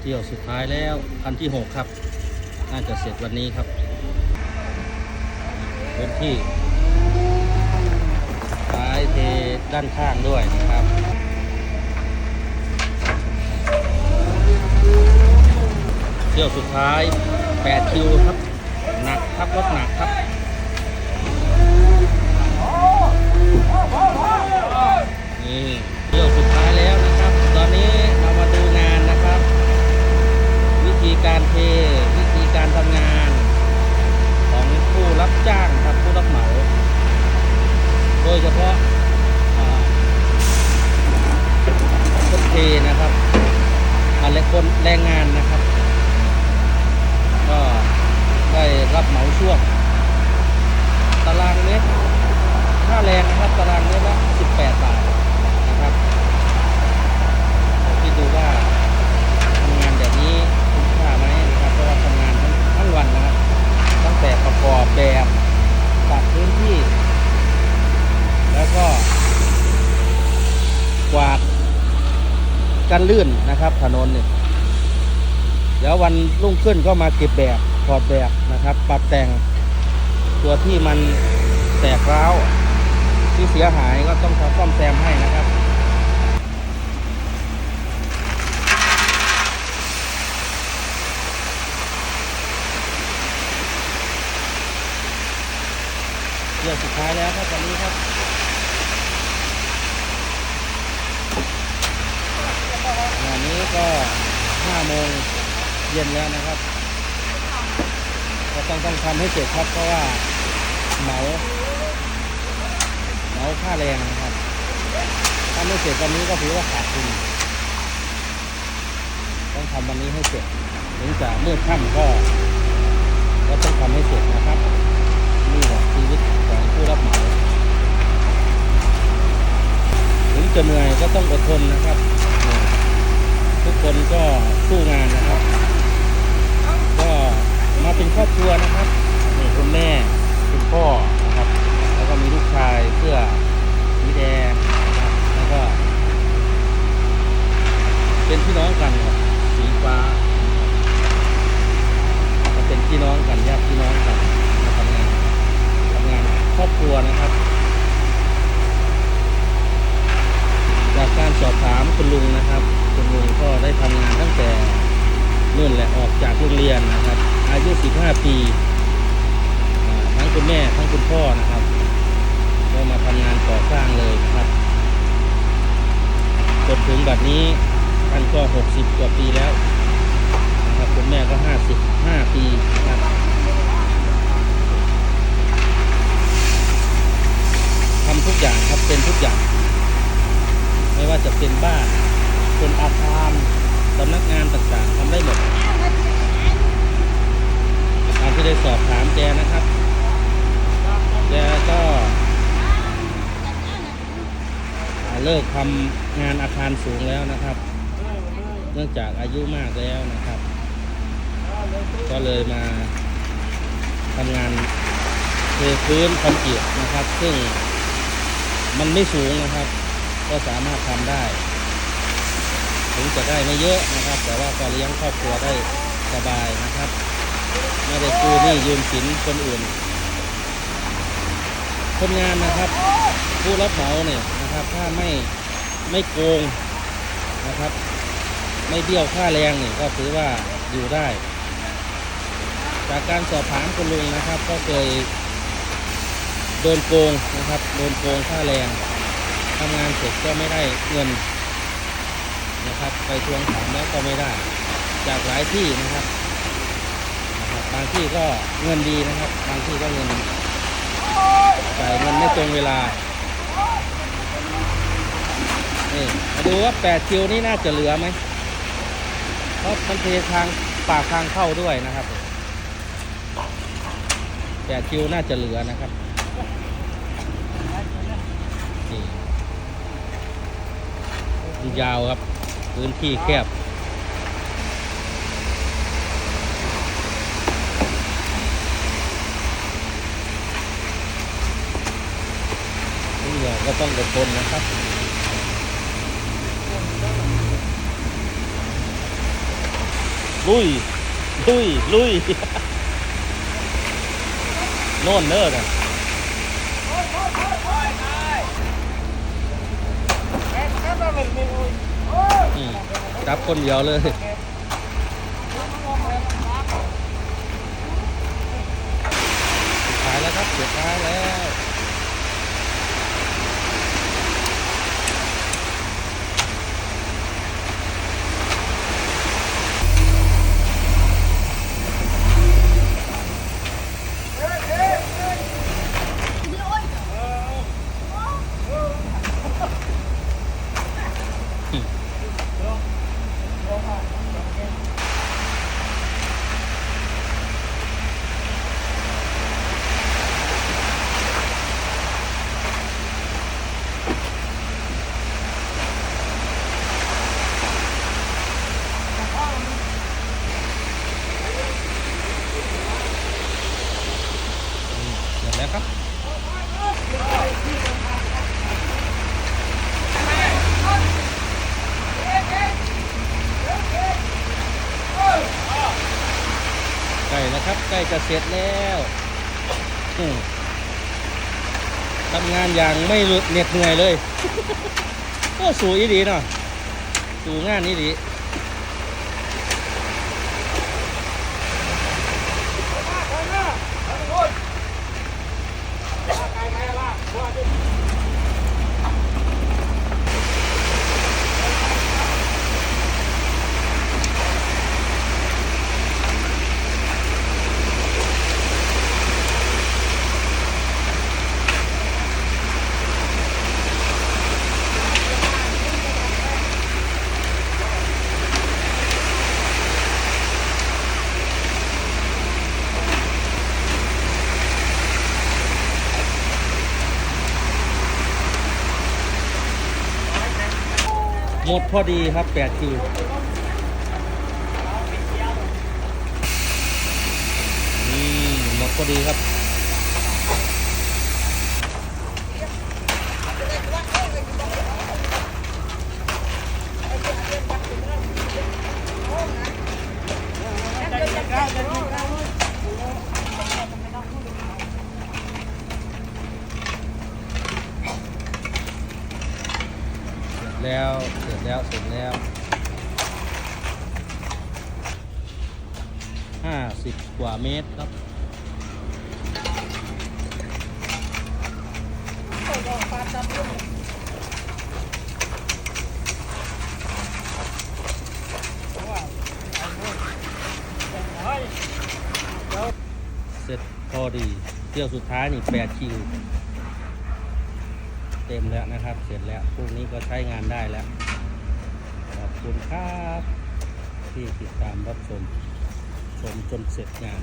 เที่ยวสุดท้ายแล้วคันที่หกครับ น่าจะเสร็จวันนี้ครับพื้นที่ท้ายเทด้านข้างด้วยนะครับเที่ยวสุดท้าย 8 คิวครับ หนักครับรถหนักครับนี่เที่ยวสุดท้ายแล้วนะครับ ตอนนี้เรามาดูงานนะครับ วิธี การเทวิธีการทำงาน ของผู้รับจ้างครับผู้รับเหมา โดยเฉพาะคนเทนะครับอะไรคนแรงงานนะครับ ก็ได้รับเหมาช่วง ตารางเมตรค่าแรงนะครับ ตารางเมตรละ 18 บาทนะครับคิดดูว่าทำงานแบบนี้คุ้มค่าไหมนะครับ เพราะว่าทำงานทั้งทั้งวันนะครับ ตั้งแต่ประกอบแบบตัดพื้นที่ แล้วก็ กวาดันลื่นนะครับถนนเนี่ยเดี๋ยววันรุ่งขึ้นก็มาเก็บแบบถอดแบบนะครับ ปรับแต่งตัวที่มันแตกร้าวที่เสียหายก็ต้องซ่อมแซมให้นะครับเรื่องสุดท้ายแล้วครับวันนี้ครับ งา นี้ก็5โมงเย็นแล้วนะครับ ก็ต้องต้องทำให้เสร็จครับเพราะว่าเหมาเหมาค่าแรงนะครับ ถ้าไม่เสร็จวันนี้ก็ถือว่าขาดทุน ต้องทำวันนี้ให้เสร็จ ถึงจะเมื่อค่ำก็ ก็ต้องทำให้เสร็จนะครับ นี่แหละชีวิตของผู้รับเหมา ถึงจะเหนื่อยก็ต้องอดทนนะครับ กู้งานนะครับ ก็มาเป็นครอบครัวนะครับนี่คุณแม่คุณพ่อนะครับ แล้วก็มีลูกชายเสื้อสีแดงนะครับแล้วก็ เป็นพี่น้องกันครับสีฟ้าก็เป็นพี่น้องกันญาติพี่น้องกันมาทำงานทำงานครอบครัวนะครับจากการสอบถามคุณลุงนะครับ คุณลุงก็ได้ทำงานตั้งแต่นู่นแหละออกจากโรงเรียนนะครับ อายุ 15 ปีทั้งคุณแม่ทั้งคุณพ่อนะครับก็มาทำงานก่อสร้างเลยนะครับจนถึงบัดนี้ท่านก็ 60 กว่าปีแล้วนะครับคุณแม่ก็ 55 ปีนะครับทำทุกอย่างครับเป็นทุกอย่าง ไม่ว่าจะเป็นบ้าน เป็นอาคารสำนักงานต่างๆทำได้หมดตามที่ได้สอบถามแกนะครับแกก็เลิกทำงานอาคารสูงแล้วนะครับ เนื่องจากอายุมากแล้วนะครับ ก็เลยมาทำงานเทพื้นคอนกรีตนะครับ ซึ่งมันไม่สูงนะครับ ก็สามารถทำได้ ถึงจะได้ไม่เยอะนะครับ แต่ว่าก็เลี้ยงครอบครัวได้สบายนะครับ ไม่ได้กู้หนี้ยืมสินคนอื่น คนงานนะครับ ผู้รับเหมาเนี่ยนะครับ ถ้าไม่ไม่โกงนะครับ ไม่เบี้ยวค่าแรงเนี่ยก็ถือว่าอยู่ได้ จากการสอบถามคุณลุงนะครับ ก็เคยโดนโกงนะครับ โดนโกงค่าแรงทำงานเสร็จก็ไม่ได้เงิน นะครับไปทวงถามแล้วก็ไม่ได้ จากหลายที่นะครับนะครับ บางที่ก็เงินดีนะครับ บางที่ก็เงินจ่ายเงินไม่ตรงเวลานี่มาดูว่า8คิวนี่น่าจะเหลือไหมเพราะมันเททางปากทางเข้าด้วยนะครับ8คิวน่าจะเหลือนะครับนี่ยาวครับ พื้นที่แคบนี่เรางก็ต้องอดทนนะครับลุยลุยลุยโน่นเน้อนะอืม จับคนเดียวเลยสุดท้ายแล้วครับสุดท้ายแล้ว ครับใกล้จะเสร็จแล้วทำงานอย่างไม่เหน็ดเหนื่อยเลย ก็สูอีดีเนาะสูงานอีดี หมดพอดีครับ8คิวนี่หมดพอดีครับ แล้ว เสร็จแล้ว เสร็จแล้วห้าสิบกว่าเมตรครับเสร็จพอดีเที่ยวสุดท้ายนี่แปดคิว เต็มแล้วนะครับ เสร็จแล้วพรุ่งนี้ก็ใช้งานได้แล้ว ขอบคุณครับ ที่ติดตามรับชมชมจนเสร็จงาน